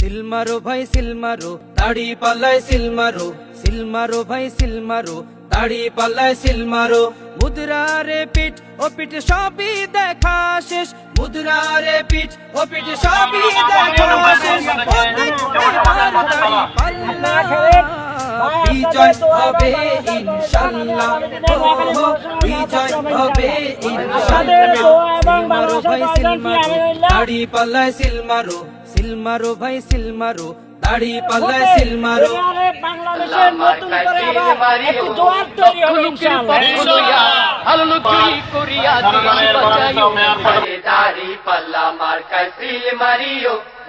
Seal মারো ভাই seal মারো দাড়ি পাল্লায় সিল মারো সিল মারো ভাই সিল মারো দাড়ি পাল্লায় সিল মারো মুদ্রা রে পিঠ ও পিঠ সবই দেখা শেষ। মুদ্রা রে পিঠ ও পিঠ সবই দেখা শেষ। বিজয় হবে ইনশাল্লাহ। বিজয় হবে ইনশাল্লাহ। সিল মারো ভাই সিল মারো দাড়ি পাল্লায় সিল মারো সিল মারো ভাই সিলমারো। দাড়ি পাল্লায় সিলমারো। বাংলাদেশের নতুন করে আবার একটু জোয়ার তৈরি হবে ইনশাআল্লাহ। লোকই করিয়া দিন বাঁচাইও। দাড়ি পাল্লা মার সিল মারিও